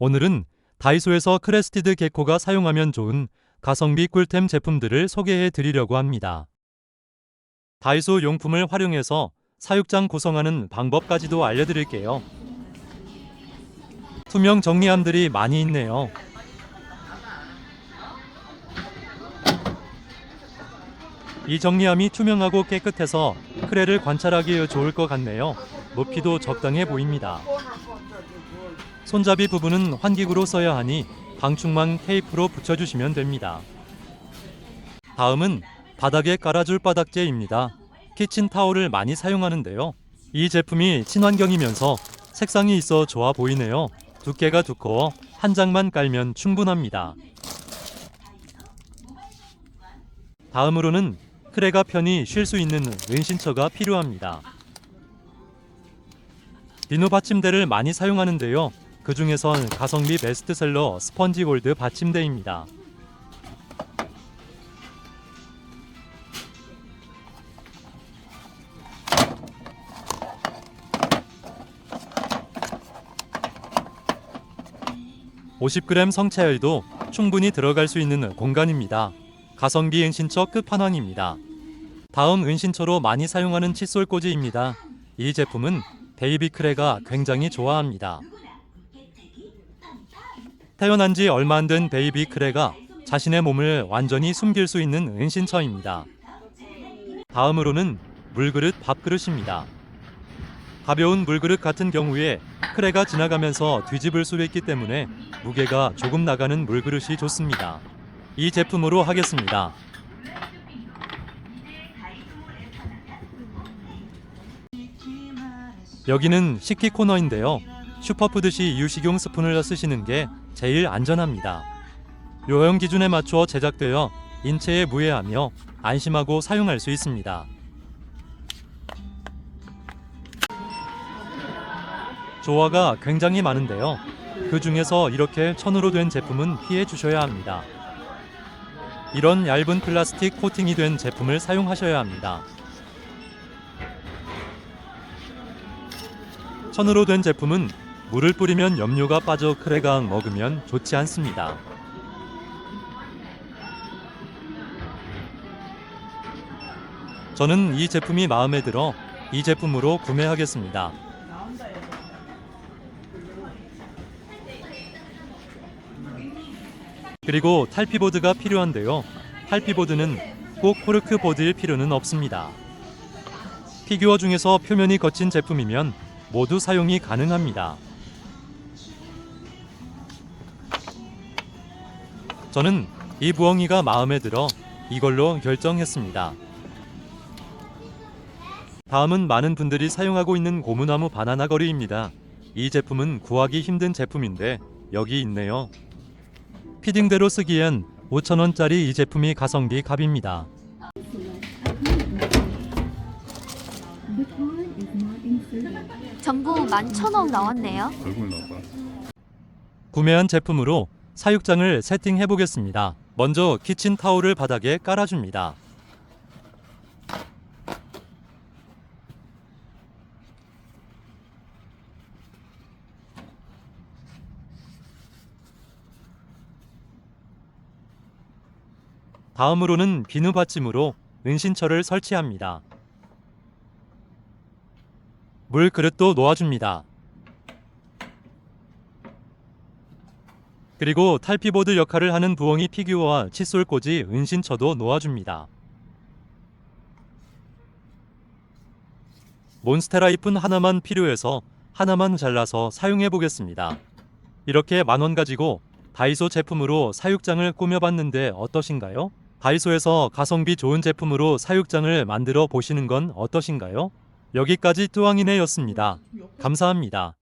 오늘은 다이소에서 크레스티드 개코가 사용하면 좋은 가성비 꿀템 제품들을 소개해 드리려고 합니다. 다이소 용품을 활용해서 사육장 구성하는 방법까지도 알려드릴게요. 투명 정리함들이 많이 있네요. 이 정리함이 투명하고 깨끗해서 크레를 관찰하기에 좋을 것 같네요. 높이도 적당해 보입니다. 손잡이 부분은 환기구로 써야 하니 방충망 테이프로 붙여주시면 됩니다. 다음은 바닥에 깔아줄 바닥재입니다. 키친 타올을 많이 사용하는데요. 이 제품이 친환경이면서 색상이 있어 좋아 보이네요. 두께가 두꺼워 한 장만 깔면 충분합니다. 다음으로는 크레가 편히 쉴 수 있는 은신처가 필요합니다. 비누 받침대를 많이 사용하는데요. 그 중에선 가성비 베스트셀러 스펀지 골드 받침대입니다. (50g) 성차열도 충분히 들어갈 수 있는 공간입니다. 가성비 은신처 끝판왕입니다. 다음 은신처로 많이 사용하는 칫솔 꽂이입니다. 이 제품은 베이비 크레가 굉장히 좋아합니다. 태어난 지 얼마 안 된 베이비 크레가 자신의 몸을 완전히 숨길 수 있는 은신처입니다. 다음으로는 물그릇 밥그릇입니다. 가벼운 물그릇 같은 경우에 크레가 지나가면서 뒤집을 수 있기 때문에 무게가 조금 나가는 물그릇이 좋습니다. 이 제품으로 하겠습니다. 여기는 식기 코너인데요. 슈퍼푸드시 유식용 스푼을 쓰시는 게 제일 안전합니다. 요형 기준에 맞추어 제작되어 인체에 무해하며 안심하고 사용할 수 있습니다. 조화가 굉장히 많은데요. 그 중에서 이렇게 천으로 된 제품은 피해 주셔야 합니다. 이런 얇은 플라스틱 코팅이 된 제품을 사용하셔야 합니다. 천으로 된 제품은 물을 뿌리면 염료가 빠져 크레가 먹으면 좋지 않습니다. 저는 이 제품이 마음에 들어 이 제품으로 구매하겠습니다. 그리고 탈피보드가 필요한데요. 탈피보드는 꼭 코르크 보드일 필요는 없습니다. 피규어 중에서 표면이 거친 제품이면 모두 사용이 가능합니다. 저는 이 부엉이가 마음에 들어 이걸로 결정했습니다. 다음은 많은 분들이 사용하고 있는 고무나무 바나나 거리입니다. 이 제품은 구하기 힘든 제품인데 여기 있네요. 피딩대로 쓰기엔 5,000원짜리 이 제품이 가성비 갑입니다. 전부 11,000원 나왔네요. 구매한 제품으로 사육장을 세팅해 보겠습니다. 먼저 키친 타올을 바닥에 깔아줍니다. 다음으로는 비누 받침으로 은신처를 설치합니다. 물 그릇도 놓아줍니다. 그리고 탈피보드 역할을 하는 부엉이 피규어와 칫솔 꽂이 은신처도 놓아줍니다. 몬스테라 잎은 하나만 필요해서 하나만 잘라서 사용해 보겠습니다. 이렇게 만원 가지고 다이소 제품으로 사육장을 꾸며봤는데 어떠신가요? 다이소에서 가성비 좋은 제품으로 사육장을 만들어 보시는 건 어떠신가요? 여기까지 뚜왕이네였습니다. 감사합니다.